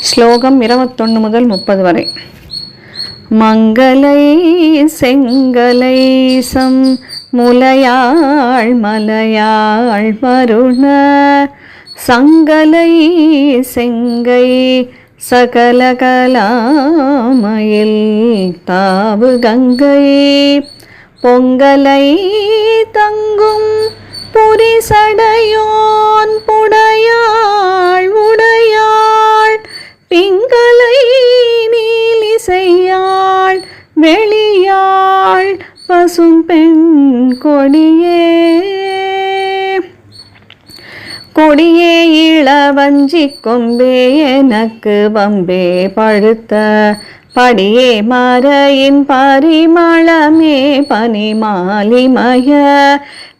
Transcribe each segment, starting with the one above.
ஸ்லோகம் இருபத்தொன்று முதல் முப்பது வரை. மங்களை செங்கலை சம் முலையாள் மலையாள் மருண சங்கலை செங்கை சகலகலாமயில் தாவு கங்கை. பொங்கலை தங்கும் புரிசடையோ வெளியாள் பசும் பெண் கொடியே. கொடியே இளவஞ்சி கொம்பே எனக்கு வம்பே பழுத்த படியே மறையின் பரிமளமே பனிமாலிமய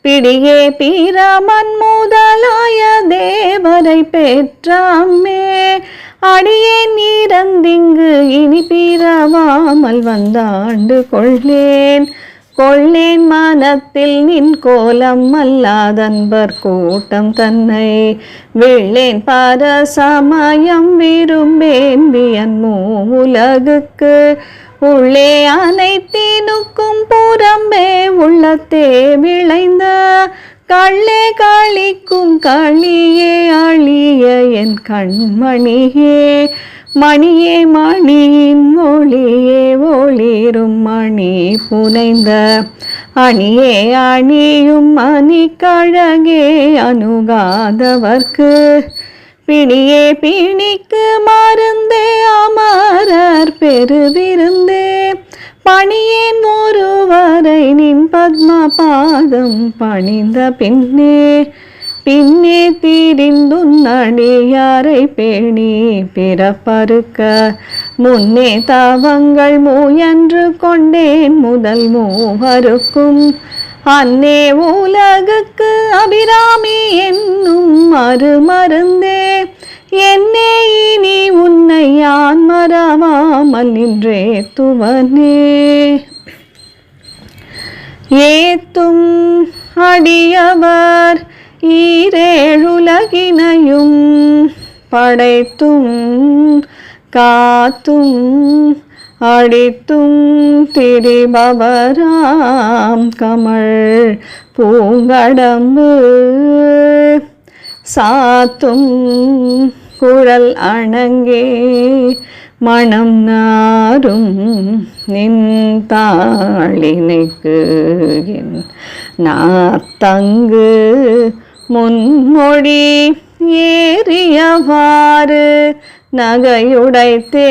பிடியே பீரமன் முதலாய தேவரை பெற்றாமே அடியே நீரந்திங்கு இனி பீரவாமல் வந்தாண்டு கொள்ளேன் கொள்ளேன் மனத்தில் நின் கோலம் அல்லாதன்பர் கூட்டம் தன்னை. வெள்ளேன் பார சமயம் விரும்பேன் வியன் உலகுக்கு. உள்ளே அனைத்தினுக்கும் புறம்பே உள்ளத்தே விளைந்த கள்ளே காளிக்கும் காளியே ஆளிய என் கண்மணியே. மணியே மணியின் ஒளியே ஒளிரும் மணி புனைந்த அணியே. அணியும் மணிக்கழகே அணுகாதவர்க்கு. பிணியே பிணிக்கு மருந்தே அமரர் பெருவிருந்தே. பணியேன் ஒருவரை நின் பத்ம பாதம் பணிந்த பின்னே பின்னே தீரிந்துன்னடியாரை பேணி பிறப்பறுக்க. முன்னே தவங்கள் முயன்று கொண்டேன் முதல் மூவருக்கும். அன்னே உலகுக்கு அபிராமி என்னும் மறுமருந்தே. என்னே இனி உன்னை யான் மறவாமல் நின்றே துவனே. ஏத்தும் அடியவர் ஈரேழுலகினையும் படைத்தும் காத்தும் அடித்தும் திரிபவராம் கமல் பூங்கடம்பு சாத்தும் குழல் அணங்கே மணம் நாரும் நின்தாளினைக்கு என் நாத்தங்கு முன்மொழி ஏறியவாறு நகையுடைத்தே.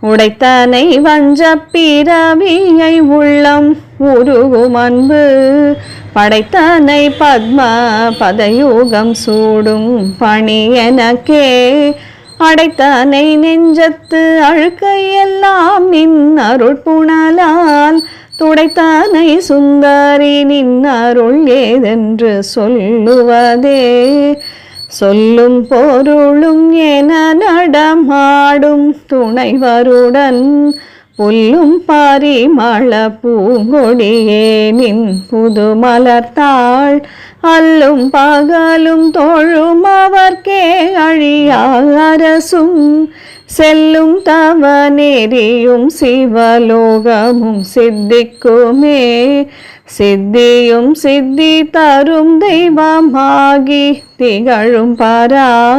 உடைத்தனை வஞ்ச பிறவியை உள்ளம் உருகும் அன்பு படைத்தனை பத்ம பதயூகம் சூடும் பணி எனக்கே. அடைத்தனை நெஞ்சத்து அழுக்கையெல்லாம் நின் அருட்புணலால் துடைத்தானை சுந்தரி நின் அருள் ஏதென்று சொல்லுவதே. சொல்லும் பொருளும் என நடமாடும் துணைவருடன் புல்லும் பரிமள பூங்கொடியே நின் புது மலர்த்தாள் அல்லும் பகலும் தோழும் அவர்க்கே அழியா அரசும். செல்லும் தவ நெறியும் சிவலோகமும் சித்திக்குமே. சித்தியும் சித்தி தரும் தெய்வமாகி திகழும் பரா.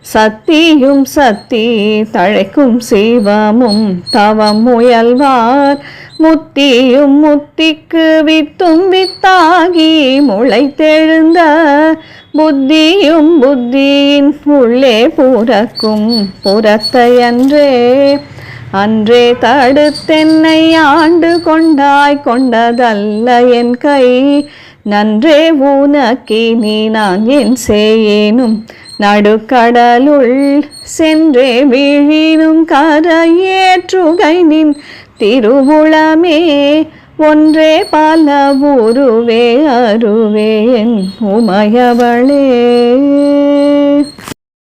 சக்தியும் சக்தி தழைக்கும் சிவமும் தவம் முயல்வார். முத்தியும் முத்திக்கு வித்தும் வித்தாகி முளைத்தெழுந்த புத்தியும் புத்தியின் உள்ளே புறக்கும் புறத்தையன்றே அன்றே. தடுத்தென்னை ஆண்டு கொண்டாய் கொண்டதல்ல என் கை. நன்றே உனக்கினி நான் என் செய்யேனும் நடுக்கடலுள் சென்றே விழினும் கரையேற்றுகை நின் திருவுளமே. ஒன்றே பல உருவே அருவே என் உமையவளே.